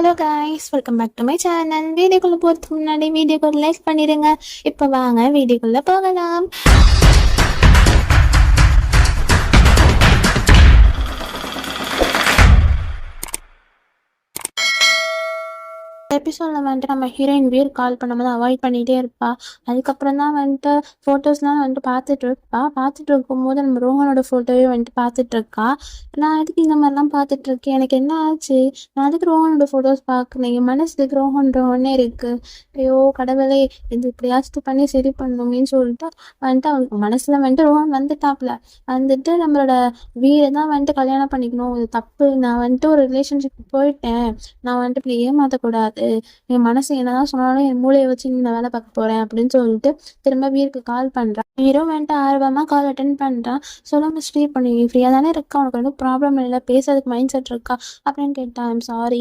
Hello guys welcome back to my channel வீடியோக்குள்ளே போகிறதுக்கு முன்னாடி வீடியோக்கு லைக் பண்ணிடுங்க. இப்போ வாங்க வீடியோக்குள்ளே போகலாம். எபிசோடில் வந்துட்டு நம்ம ஹீரோயின் வீர் கால் பண்ணும்போது அவாய்ட் பண்ணிகிட்டே இருப்பா. அதுக்கப்புறம் தான் வந்துட்டு ஃபோட்டோஸ்லாம் வந்துட்டு பார்த்துட்டு இருப்பா. பார்த்துட்டு இருக்கும்போது நம்ம ரோஹனோட ஃபோட்டோவே வந்துட்டு பார்த்துட்டு இருக்கா. நான் அதுக்கு இந்த மாதிரிலாம் பார்த்துட்டு இருக்கேன்? எனக்கு என்ன ஆச்சு? நான் அதுக்கு ரோஹனோட ஃபோட்டோஸ் பார்க்கணும்? என் மனசுக்கு ரோஹன் ரோஹனே இருக்கு. ஐயோ கடவுளே இது இப்படியாச்சும் பண்ணி சரி பண்ணுங்கன்னு சொல்லிட்டு வந்துட்டு அவனுக்கு மனசுல வந்துட்டு ரோஹன் வந்துட்டாப்ல வந்துட்டு நம்மளோட வீரை தான் வந்துட்டு கல்யாணம் பண்ணிக்கணும். இது தப்பு. நான் வந்துட்டு ஒரு ரிலேஷன்ஷிப் போயிட்டேன். நான் வந்துட்டு இப்படி ஏமாற்றக்கூடாது என் மனசு என்னதான் சொன்னாலும் என் மூளையை வச்சு இந்த வேலை பார்க்க போறேன் அப்படின்னு சொல்லிட்டு திரும்ப வீருக்கு கால் பண்றான் வீரும் வந்துட்டு ஆர்வமா கால் அட்டன் பண்றான் சொல்லுங்க ஸ்ரீ பண்ணி ஃப்ரீயா தானே இருக்கா? உனக்கு ஒன்றும் ப்ராப்ளம் இல்லை. பேசுறதுக்கு மைண்ட் செட் இருக்கா? அப்படின்னு கேட்டான் ஐம் சாரி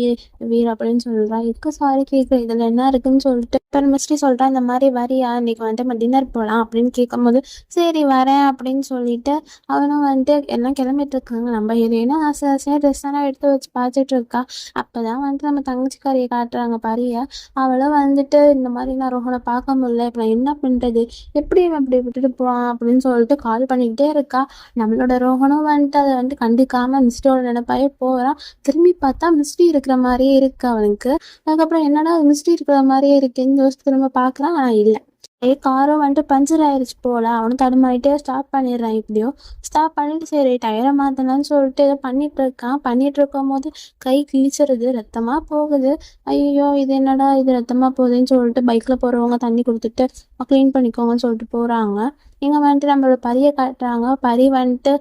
வீர் அப்படின்னு சொல்றான் எதுக்கு சாரி கேட்குற இதுல என்ன இருக்குன்னு சொல்லிட்டு இப்போ நம்ம ஸ்ரீ சொல்றான் இந்த மாதிரி வரியா? இன்னைக்கு வந்துட்டு நம்ம டின்னர் போகலாம் அப்படின்னு கேட்கும்போது சரி வரேன் அப்படின்னு சொல்லிட்டு அவனும் வந்துட்டு எல்லாம் கிளம்பிட்டு இருக்காங்க. நம்ம ஹீரோயினும் ஆசை ஆசையாக ட்ரெஸ் எல்லாம் எடுத்து வச்சு பார்த்துட்டு இருக்கா? அப்பதான் வந்துட்டு நம்ம தங்கச்சிக்காரியை காட்டுறாங்க. பாரிய அவளும் வந்துட்டு இந்த மாதிரி நான் ரோஹனை பார்க்க முடியல. இப்போ நான் என்ன பண்றது? எப்படி இவன் இப்படி விட்டுட்டு போவான் அப்படின்னு சொல்லிட்டு கால் பண்ணிக்கிட்டே இருக்கா. நம்மளோட ரோஹனும் வந்துட்டு அதை வந்துட்டு கண்டுக்காம மிஸ்டியோட நினைப்பாயே போகிறான் திரும்பி பார்த்தா மிஸ்டி இருக்கிற மாதிரியே இருக்கு அவனுக்கு. அதுக்கப்புறம் என்னடா மிஸ்டி இருக்கிற மாதிரியே இருக்குன்னு யோசிச்சு திரும்ப பார்க்குறான் ஆனால் இல்லை. ஏ காரும் வந்துட்டு பஞ்சர் ஆயிடுச்சு போல. அவனும் தடுமாறிட்டே ஸ்டாப் பண்ணிடுறான் இப்படியோ ஸ்டாப் பண்ணிட்டு சரி டயரை மாத்தலாம்னு சொல்லிட்டு ஏதோ பண்ணிட்டு இருக்கான். பண்ணிட்டு இருக்கும் போது கை கிழிச்சிருது ரத்தமா போகுது. ஐயோ இது என்னடா இது ரத்தமா போகுதுன்னு சொல்லிட்டு பைக்ல போறவங்க தண்ணி கொடுத்துட்டு க்ளீன் பண்ணிக்கோங்கன்னு சொல்லிட்டு போறாங்க. இங்க வந்துட்டு நம்மளோட பரியை காட்டுறாங்க. பரி வந்துட்டு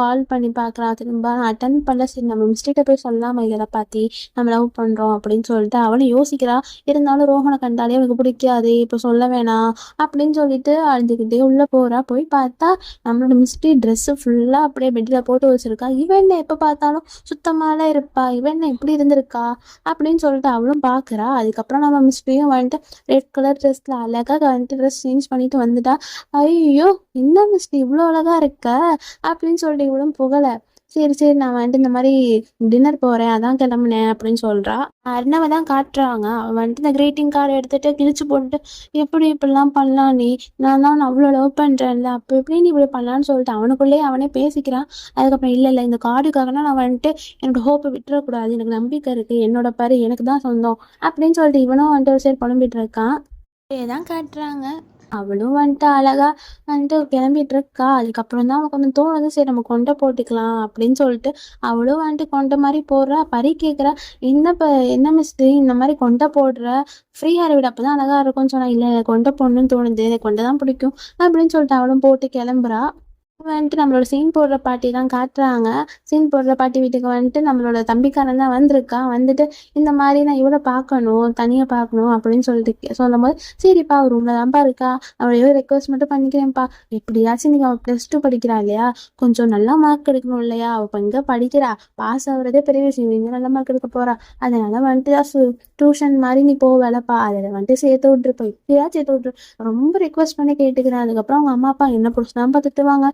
கால் பண்ணி பார்க்குறான் திரும்ப அட்டன் பண்ண சரி நம்ம மிஸ்டேக்கை போய் சொல்லாம இதை பார்த்தி நம்ம லவ் பண்றோம் அப்படின்னு சொல்லிட்டு அவளும் யோசிக்கிறா. இருந்தாலும் ரோஹனை கண்டாலே அவனுக்கு பிடிக்காது இப்போ சொல்ல வேணாம் அப்படின்னு சொல்லிட்டு அழுதுகிட்டே உள்ளே போறா. போய் பார்த்தா நம்மளோட மிஸ்டி ட்ரெஸ்ஸு ஃபுல்லாக அப்படியே பெட்டில் போட்டு வச்சிருக்கா. இவன் என்ன எப்போ பார்த்தாலும் சுத்தமாலாம் இருப்பா. இவன் என்ன இப்படி இருந்திருக்கா அப்படின்னு சொல்லிட்டு அவளும் பார்க்குறா. அதுக்கப்புறம் நம்ம மிஸ்டியும் வந்துட்டு ரெட் கலர் ட்ரெஸ்ல அழகாக வந்துட்டு ட்ரெஸ் சேஞ்ச் பண்ணிட்டு வந்துட்டா. ஐயோ ஐயோ என்ன மிஸ்டி இவ்வளோ அழகா இருக்க அப்படின்னு சொல்லிட்டு இவளும் புகழ. சரி சரி நான் வந்துட்டு இந்த மாதிரி டின்னர் போகிறேன் அதான் கிளம்புனேன் அப்படின்னு சொல்கிறா அர்ணவை தான் காட்டுறாங்க. அவன் வந்துட்டு இந்த கிரீட்டிங் கார்டு எடுத்துட்டு கிழிச்சு போட்டுட்டு எப்படி இப்படிலாம் பண்ணலாம் நீ? நான் தான் அவ்வளோ லவ் பண்ணுறேன்ல அப்போ எப்படி நீ இப்படி பண்ணலான்னு சொல்லிட்டு அவனுக்குள்ளேயே அவனே பேசிக்கிறான். அதுக்கப்புறம் இல்லை இல்லை இந்த கார்டுக்காகனா நான் வந்துட்டு என்னோட ஹோப்பை விட்டுறக்கூடாது. எனக்கு நம்பிக்கை இருக்குது என்னோட பரு எனக்கு தான் சொந்தம். அப்படின்னு சொல்லிட்டு இவனும் வந்துட்டு ஒரு சைடு புலம்பிட்டு இருக்கான். தான் காட்டுறாங்க. அவளும் வந்துட்டு அழகா. வந்துட்டு கிளம்பிட்டு இருக்கா அதுக்கப்புறம் தான் அவனுக்கு கொஞ்சம் தோணுது. சரி நம்ம கொண்டை போட்டுக்கலாம் அப்படின்னு சொல்லிட்டு அவளும் வந்துட்டு கொண்டை மாதிரி போடுறா. பறி கேட்குறா என்ன இப்போ என்ன மிஸ்டு இந்த மாதிரி கொண்டை போடுற? ஃப்ரீ ஹேர் விட அப்போ தான் அழகா இருக்கும்னு சொன்னா இல்லை கொண்டை போடணும்னு தோணுது. எனக்கு கொண்டை தான் பிடிக்கும். அப்படின்னு சொல்லிட்டு அவளும் போட்டு கிளம்புறா. வந்துட்டு நம்மளோட சீன் போடுற பாட்டி தான் காட்டுறாங்க. சீன் போடுற பாட்டி வீட்டுக்கு வந்துட்டு நம்மளோட தம்பிக்காரன் தான் வந்திருக்கான். வந்துட்டு இந்த மாதிரி நான் இவளை பார்க்கணும் தனியாக பார்க்கணும் அப்படின்னு சொல்லிட்டு சொல்லும் போது சரிப்பா ஒரு ரூம்ல தான்ப்பா இருக்கா? அவளை ஏதோ ரெக்வஸ்ட் மட்டும் பண்ணிக்கிறேன்ப்பா. எப்படியாச்சும் நீங்கள் அவள் ப்ளஸ் டூ படிக்கிறா இல்லையா? கொஞ்சம் நல்லா மார்க் எடுக்கணும் இல்லையா? அவள் இப்போ இங்கே படிக்கிறா. பாஸ் ஆகுறதே பெரிய விஷயம். இங்கே நல்ல மார்க் எடுக்க போறா. அதனால வந்துட்டு தான் டியூஷன் மாதிரி நீ போவேலப்பா அதில் வந்துட்டு சேர்த்து விட்டுருப்பா இப்படியா சேர்த்து விட்டுரு. ரொம்ப ரெக்வஸ்ட் பண்ணி கேட்டுக்கிறேன். அதுக்கப்புறம் அவங்க அம்மா அப்பா என்ன பிடிச்சாம்பா திட்டுவாங்க?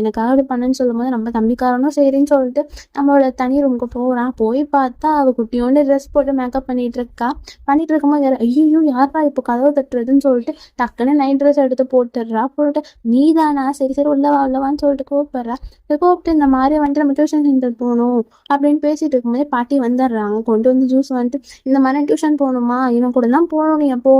எனக்காக அப்படி பண்ணுன்னு சொல்லும்போது நம்ம தம்பிக்காரனும் சரின்னு சொல்லிட்டு நம்மளோட தனி ரூமுக்கு போகிறான் போய் பார்த்தா அவ குட்டியோண்டு ட்ரெஸ் போட்டு மேக்கப் பண்ணிட்டு இருக்கா. பண்ணிட்டு இருக்கும்போது யாரு ஐயோ யாரா இப்போ கதவு தட்டுறதுன்னு சொல்லிட்டு டக்குன்னு நைட் ட்ரெஸ் எடுத்து போட்டுடுறா. போட்டு நீதானா? சரி சரி உள்ளவா உள்ளவான்னு சொல்லிட்டு கூப்பிடுறா. கூப்பிட்டு இந்த மாதிரி வந்துட்டு நம்ம டியூஷன் சென்டர் போகணும் அப்படின்னு பேசிட்டு இருக்கும்போது பாட்டி வந்துடுறாங்க. கொண்டு வந்து ஜூஸ் வந்துட்டு இந்த மாதிரி டியூஷன் போகணுமா? இவன் கூட தான் போகணும் நீ எப்போ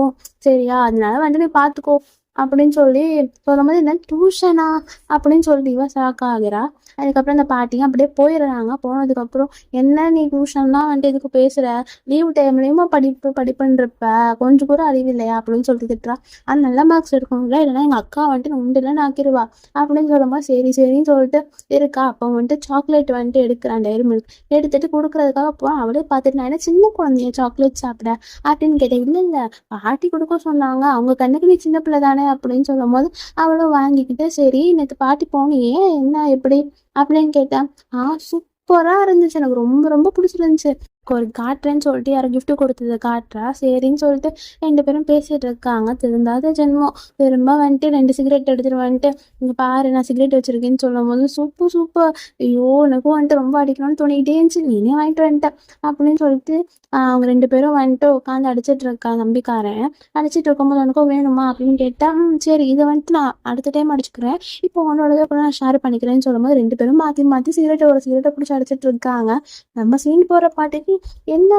சரியா? அதனால வந்துட்டு நீ பார்த்துக்கோ. அப்படின்னு சொல்லி சொல்லும்போது என்ன டியூஷனா அப்படின்னு சொல்லிட்டு இவ ஷாக் ஆகுறா. அதுக்கப்புறம் இந்த பாட்டியும் அப்படியே போயிடுறாங்க. போனதுக்கப்புறம் என்ன நீ டியூஷன்லாம் வந்துட்டு இதுக்கு பேசுற? லீவு டைம்லேயுமா படிப்பு படிப்புன்றப்ப கொஞ்சம் கூட அறிவு இல்லையா அப்படின்னு சொல்லிட்டு திட்டுறா. அது நல்ல மார்க்ஸ் எடுக்கணும்ல இல்லைன்னா எங்கள் அக்கா வந்துட்டு உண்டுலன்னு ஆக்கிடுவா அப்படின்னு சொல்லும்போது சரி சரின்னு சொல்லிட்டு இருக்கா. அப்போ வந்துட்டு சாக்லேட் வந்துட்டு எடுக்கிறான் டைரி மில்க் எடுத்துட்டு கொடுக்கறதுக்காக போகிறான் அவளே பார்த்துட்டு நான் என்ன சின்ன குழந்தைய சாக்லேட் சாப்பிட? அப்படின்னு கேட்டேன் இல்லை இல்லை. பாட்டி கொடுக்க சொன்னாங்க. அவங்க கண்ணுக்கு நீ சின்ன பிள்ளை தானே. அப்படின்னு சொல்லும் போது அவளும் வாங்கிக்கிட்டு சரி இன்னைக்கு பாட்டி போனியே என்ன எப்படி? அப்படின்னு கேட்டேன் ஆ சூப்பராக இருந்துச்சு. எனக்கு ரொம்ப ரொம்ப பிடிச்சிருந்துச்சு. ஒரு காட்டுறேன்னு சொல்லிட்டு யாரோ கிஃப்ட் கொடுத்தது காட்டுறா. சரின்னு சொல்லிட்டு ரெண்டு பேரும் பேசிட்டு இருக்காங்க. திருந்தாத ஜென்மம். திரும்ப வந்துட்டு ரெண்டு சிகரெட் எடுத்துட்டு வந்துட்டு இங்க பாரு நான் சிகரெட் வச்சிருக்கேன்னு சொல்லும் போது சூப்பர் சூப்பர் ஐயோ எனக்கும் வந்துட்டு ரொம்ப அடிக்கணும்னு தோணிக்கிட்டே இருந்துச்சு. நீனே வாங்கிட்டு வந்துட்டேன் அப்படின்னு சொல்லிட்டு அவங்க ரெண்டு பேரும் வந்துட்டு உட்காந்து அடிச்சிட்டு இருக்கா நம்பிக்காரன். அடிச்சிட்டு இருக்கும்போது உனக்கும் வேணுமா அப்படின்னு கேட்டா சரி இதை வந்துட்டு நான் அடுத்த டைம் அடிச்சுக்கிறேன். இப்போ உன்னோட கூட நான் ஷேர் பண்ணிக்கிறேன்னு சொல்லும்போது ரெண்டு பேரும் மாற்றி மாற்றி சிகரெட் ஒரு சிகரெட்டை பிடிச்சி அடிச்சிட்டு இருக்காங்க. நம்ம சீன் போகிற பாட்டுக்கு என்ன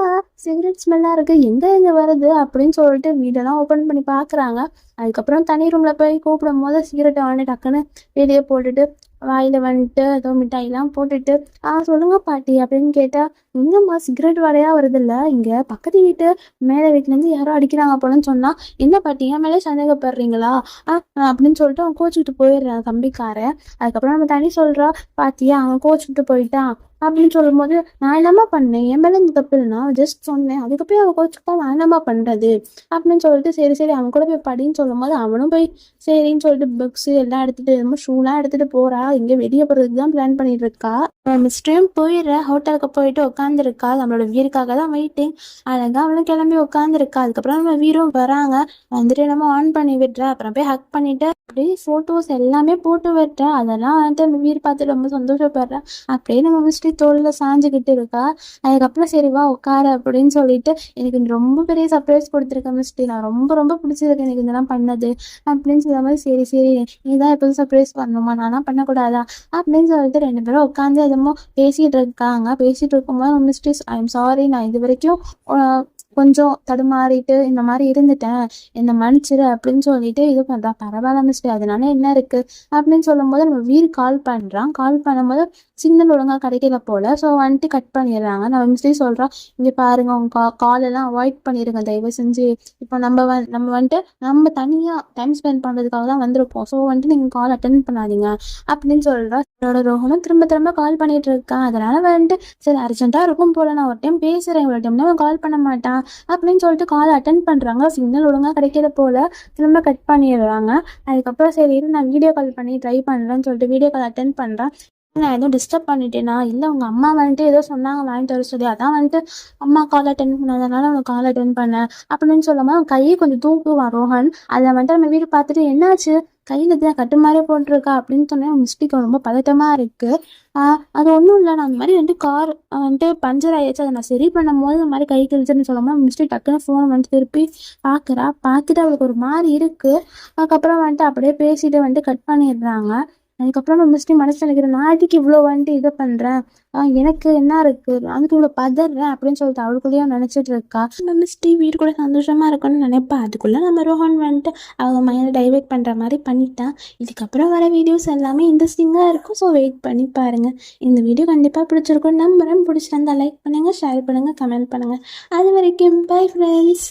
சிகரெட் ஸ்மெல்லாக இருக்குது எங்கே இங்கே வருது? அப்படின்னு சொல்லிட்டு வீடெல்லாம் ஓப்பன் பண்ணி பார்க்குறாங்க அதுக்கப்புறம் தனி ரூமில் போய் கூப்பிடும் போது சிகரெட்டை வந்து டக்குன்னு வெளியே போட்டுட்டு வாயில் வந்துட்டு ஏதோ மிட்டாயெல்லாம் போட்டுட்டு ஆ சொல்லுங்க பாட்டி அப்படின்னு கேட்டால் இங்கேம்மா சிகரெட் வாடையா வருதுல்ல? இங்கே பக்கத்து வீட்டு மேலே வீட்டிலேருந்து யாரோ அடிக்கிறாங்க போலன்னு சொன்னால் என்ன பாட்டி என் மேலே சந்தேகப்படுறீங்களா? ஆ அப்படின்னு சொல்லிட்டு அவன் கோச்சுக்கிட்டு போயிடுறான் தம்பிக்காரன். அதுக்கப்புறம் நம்ம தனி சொல்கிறா பாத்தியா அவன் கோச்சுக்கிட்டு போயிட்டான். அப்படின்னு சொல்லும்போது நான் என்னம்மா பண்ணேன்? என் மேலே இந்த தப்பு இல்லை நான் ஜஸ்ட் சொன்னேன். அதுக்கப்புறம் அவன் கோச்சுக்கிட்டா நான் என்னம்மா பண்ணுறது அப்படின்னு சொல்லிட்டு சரி சரி அவன் கூட போய் படின்னு சொல்லும்போது அவனும் போய் சரின்னு சொல்லிட்டு புக்ஸ் எல்லாம் எடுத்துட்டு என்னமோ ஷூலாம் எடுத்துட்டு போறா. இங்கே வெளியே போகிறதுக்கு தான் பிளான் பண்ணிட்டு இருக்கா. மிஸ்டரும் போயிடுற ஹோட்டலுக்கு போயிட்டு உட்காந்துருக்கா நம்மளோட வீருக்காக தான் வெயிட்டிங் அழகா அவளும் கிளம்பி உட்காந்துருக்கா அதுக்கப்புறம் நம்ம வீரும் வராங்க. வந்துட்டு நம்ம ஆன் பண்ணி விடுறா. அப்புறம் போய் ஹக் பண்ணிட்டு அப்படியே ஃபோட்டோஸ் எல்லாமே போட்டு விட்டுறேன் அதெல்லாம் வந்துட்டு வீர் பார்த்து ரொம்ப சந்தோஷப்படுறேன் அப்படியே நம்ம மிஸ்டரி தோளில் சாஞ்சுக்கிட்டு இருக்கா. அதுக்கப்புறம் சரி வா உட்கார அப்படின்னு சொல்லிட்டு எனக்கு ரொம்ப பெரிய சர்ப்ரைஸ் கொடுத்துருக்கேன் மிஸ்டி. நான் ரொம்ப ரொம்ப பிடிச்சிருக்கு எனக்கு இதெல்லாம் பண்ணது. அப்படின்னு சொல்ல மாதிரி சரி சரி நீ தான் எப்போதும் சர்ப்ரைஸ் பண்ணணுமா? நான்லாம் பண்ணக்கூடாதா? அப்படின்னு சொல்லிட்டு ரெண்டு பேரும் உட்காந்து என்னமோ பேசிகிட்டு இருக்காங்க. பேசிகிட்டு இருக்கும்போது மிஸ்டேஸ் ஐ எம் சாரி நான் இது வரைக்கும் கொஞ்சம் தடுமாறிட்டு இந்த மாதிரி இருந்துட்டேன் என்னை மன்னிச்சிரு அப்படின்னு சொல்லிட்டு இது பண்ணுறா பரவாயில்ல மிஸ்டர் அதனால என்ன இருக்கு? அப்படின்னு சொல்லும்போது நம்ம வீர் கால் பண்ணுறான் கால் பண்ணும்போது சிக்னல் ஒழுங்காக கிடைக்கல போல. ஸோ வந்துட்டு கட் பண்ணிடுறாங்க. நம்ம மிஸ்டே சொல்கிறோம் இங்கே பாருங்க உங்க கா காலெல்லாம் அவாய்ட் பண்ணிடுங்க தயவு செஞ்சு இப்போ நம்ம வந் நம்ம வந்துட்டு நம்ம தனியாக டைம் ஸ்பெண்ட் பண்ணுறதுக்காக தான் வந்திருப்போம். ஸோ வந்துட்டு நீங்கள் கால் அட்டன் பண்ணாதீங்க. அப்படின்னு சொல்கிறா என்னோட ரோகமும் திரும்ப திரும்ப கால் பண்ணிட்டு இருக்கான் அதனால வந்துட்டு சரி அர்ஜென்ட்டாக இருக்கும் போல. நான் ஒரு டைம் பேசுகிறேன் இவ்வளோ டைம் அவன் கால் பண்ண மாட்டான். அப்படின்னு சொல்லிட்டு கால் அட்டன் பண்ணுறாங்க சிக்னல் ஒழுங்காக கிடைக்கிற போல திரும்ப கட் பண்ணிடுறாங்க. அதுக்கப்புறம் சரி நான் வீடியோ கால் பண்ணி ட்ரை பண்ணுறேன்னு சொல்லிட்டு வீடியோ கால் அட்டன் பண்ணுறேன் நான் எதுவும் டிஸ்டர்ப் பண்ணிட்டேனா? இல்லை உங்கள் அம்மா வந்துட்டு ஏதோ சொன்னாங்க வாங்கிட்டு வர சொல்லி. அதான் வந்துட்டு அம்மா கால் அட்டன் பண்ணதுனால அவனுக்கு கால் அட்டன் பண்ணேன் அப்படின்னு சொல்லும்போது அவன் கையை கொஞ்சம் தூக்குவான் ரோஹன் அதை வந்துட்டு நம்ம வீடு பார்த்துட்டு என்னாச்சு? கையில் தான் கட்டு மாதிரி போட்டிருக்கா அப்படின்னு சொன்னேன். மிஸ்டேக் ரொம்ப பதட்டமாக இருக்குது அது ஒன்றும் இல்லை. நான் அந்த மாதிரி வந்துட்டு கார் வந்துட்டு பஞ்சர் ஆயிடுச்சு. அதை நான் சரி பண்ணும் போது இந்த மாதிரி கை கிழிச்சுன்னு சொல்லாமல் மிஸ்டேக் டக்குன்னு ஃபோன் வந்து திருப்பி பார்க்குறா பார்த்துட்டு அவளுக்கு ஒரு மாதிரி இருக்குது அதுக்கப்புறம் வந்துட்டு அப்படியே பேசிட்டு வந்துட்டு கட் பண்ணிடுறாங்க. அதுக்கப்புறம் நான் மிஸ்டி மனசு நினைக்கிறேன் நான் நாளைக்கு இவ்வளோ வந்துட்டு இதை பண்ணுறேன் எனக்கு என்ன இருக்குது அதுக்கு இவ்வளோ பதறேன் அப்படின்னு சொல்லிட்டு அவளுக்குள்ளேயும் நினச்சிட்டு இருக்கா. நம்ம மிஸ்டி வீடு கூட சந்தோஷமாக இருக்கும்னு நினைப்பா. அதுக்குள்ளே நம்ம ரோஹன் வந்துட்டு அவங்க மைண்டை டைவெர்ட் பண்ணுற மாதிரி பண்ணிட்டான் இதுக்கப்புறம் வர வீடியோஸ் எல்லாமே இன்ட்ரெஸ்டிங்காக இருக்கும். ஸோ வெயிட் பண்ணி பாருங்கள் இந்த வீடியோ கண்டிப்பாக பிடிச்சிருக்கும் நம்புறேன். பிடிச்சிருந்தா லைக் பண்ணுங்கள் ஷேர் பண்ணுங்கள் கமெண்ட் பண்ணுங்கள் அது வரைக்கும் பை ஃப்ரெண்ட்ஸ்